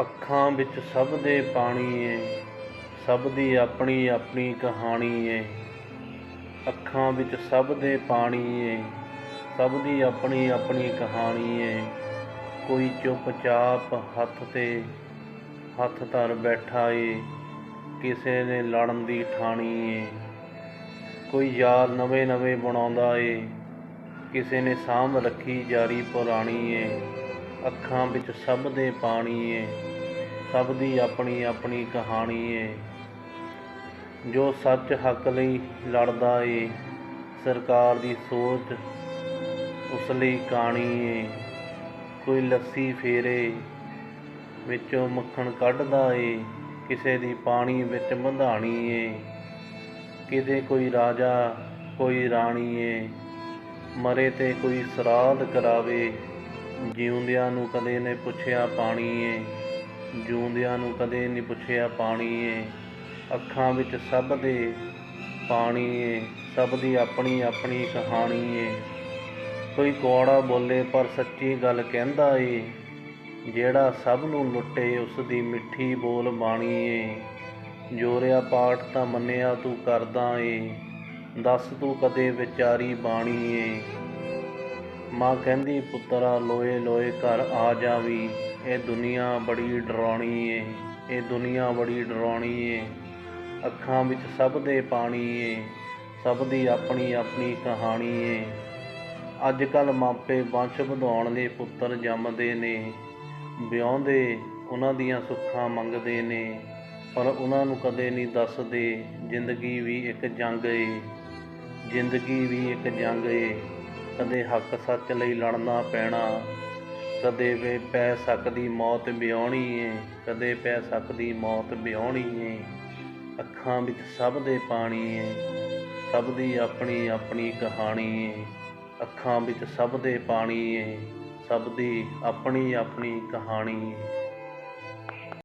ਅੱਖਾਂ ਵਿੱਚ ਸਭ ਦੇ ਪਾਣੀ ਏ, ਸਭ ਦੀ ਆਪਣੀ ਆਪਣੀ ਕਹਾਣੀ ਏ। ਅੱਖਾਂ ਵਿੱਚ ਸਭ ਦੇ ਪਾਣੀ ਏ, ਸਭ ਦੀ ਆਪਣੀ ਆਪਣੀ ਕਹਾਣੀ ਏ। ਕੋਈ ਚੁੱਪਚਾਪ ਹੱਥ ਤੇ ਹੱਥ ਧਰ ਬੈਠਾ ਏ, ਕਿਸੇ ਨੇ ਲੜਨ ਦੀ ਠਾਣੀ ਏ। ਕੋਈ ਯਾਰ ਨਵੇਂ ਨਵੇਂ ਬਣਾਉਂਦਾ ਏ, ਕਿਸੇ ਨੇ ਸਾਂਭ ਰੱਖੀ ਜਾਰੀ ਪੁਰਾਣੀ ਏ। ਅੱਖਾਂ ਵਿੱਚ ਸਭ ਦੇ ਪਾਣੀ ਏ, ਸਭ ਦੀ ਆਪਣੀ ਆਪਣੀ ਕਹਾਣੀ ਏ। ਜੋ ਸੱਚ ਹੱਕ ਲਈ ਲੜਦਾ ਏ, ਸਰਕਾਰ ਦੀ ਸੋਚ ਉਸ ਲਈ ਕਾਣੀ ਏ। ਕੋਈ ਲੱਸੀ ਫੇਰੇ ਵਿੱਚੋਂ ਮੱਖਣ ਕੱਢਦਾ ਏ, ਕਿਸੇ ਦੀ ਪਾਣੀ ਵਿੱਚ ਬੰਧਾਣੀ ਏ। ਕਿਤੇ ਕੋਈ ਰਾਜਾ, ਕੋਈ ਰਾਣੀ ਏ, ਮਰੇ ਤੇ ਕੋਈ ਸਰਾਧ ਕਰਾਵੇ। ਜਿਉਂਦਿਆਂ ਨੂੰ ਕਦੇ ਨੇ ਪੁੱਛਿਆ ਪਾਣੀ ਏ, ਜਿਉਂਦਿਆਂ ਨੂੰ ਕਦੇ ਨਹੀਂ ਪੁੱਛਿਆ ਪਾਣੀ ਏ। ਅੱਖਾਂ ਵਿੱਚ ਸਭ ਦੇ ਪਾਣੀ ਏ, ਸਭ ਦੀ ਆਪਣੀ ਆਪਣੀ ਕਹਾਣੀ ਏ। ਕੋਈ ਕੌੜਾ ਬੋਲੇ ਪਰ ਸੱਚੀ ਗੱਲ ਕਹਿੰਦਾ ਏ, ਜਿਹੜਾ ਸਭ ਨੂੰ ਲੁੱਟੇ ਉਸ ਦੀ ਮਿੱਠੀ ਬੋਲ ਬਾਣੀ ਏ। ਜੋਰਿਆ ਪਾਠ ਤਾਂ ਮੰਨਿਆ ਤੂੰ ਕਰਦਾ ਏ, ਦੱਸ ਤੂੰ ਕਦੇ ਵਿਚਾਰੀ ਬਾਣੀ ਏ। ਮਾਂ ਕਹਿੰਦੀ, ਪੁੱਤਰਾ ਲੋਏ ਲੋਏ ਘਰ ਆ ਜਾ ਵੀ ਇਹ ਦੁਨੀਆ ਬੜੀ ਡਰਾਉਣੀ ਏ। ਇਹ ਦੁਨੀਆ ਬੜੀ ਡਰਾਉਣੀ ਏ। ਅੱਖਾਂ ਵਿੱਚ ਸਭ ਦੇ ਪਾਣੀ ਏ। ਸਭ ਦੀ ਆਪਣੀ ਆਪਣੀ ਕਹਾਣੀ ਏ। ਅੱਜ ਕੱਲ ਮਾਪੇ ਵੰਸ਼ ਵਧਾਉਣ ਲਈ ਪੁੱਤਰ ਜੰਮਦੇ ਨੇ। ਵਿਆਹੁੰਦੇ, ਉਹਨਾਂ ਦੀਆਂ ਸੁੱਖਾਂ ਮੰਗਦੇ ਨੇ। ਪਰ ਉਹਨਾਂ ਨੂੰ ਕਦੇ ਨਹੀਂ ਦੱਸਦੇ, ਜ਼ਿੰਦਗੀ ਵੀ ਇੱਕ ਜੰਗ ਏ। ਜ਼ਿੰਦਗੀ ਵੀ ਇੱਕ ਜੰਗ ਏ। ਕਦੇ ਹੱਕ ਸੱਚ ਲਈ ਲੜਨਾ ਪੈਣਾ, ਕਦੇ ਵੇ ਪੈ ਸਕਦੀ ਮੌਤ ਵਿਆਹਣੀ ਏ, ਕਦੇ ਪੈ ਸਕਦੀ ਮੌਤ ਵਿਆਹਣੀ ਏ। ਅੱਖਾਂ ਵਿੱਚ ਸਭ ਦੇ ਪਾਣੀ ਏ, ਸਭ ਦੀ ਆਪਣੀ ਆਪਣੀ ਕਹਾਣੀ ਏ। ਅੱਖਾਂ ਵਿੱਚ ਸਭ ਦੇ ਪਾਣੀ ਏ, ਸਭ ਦੀ ਆਪਣੀ ਆਪਣੀ ਕਹਾਣੀ ਏ।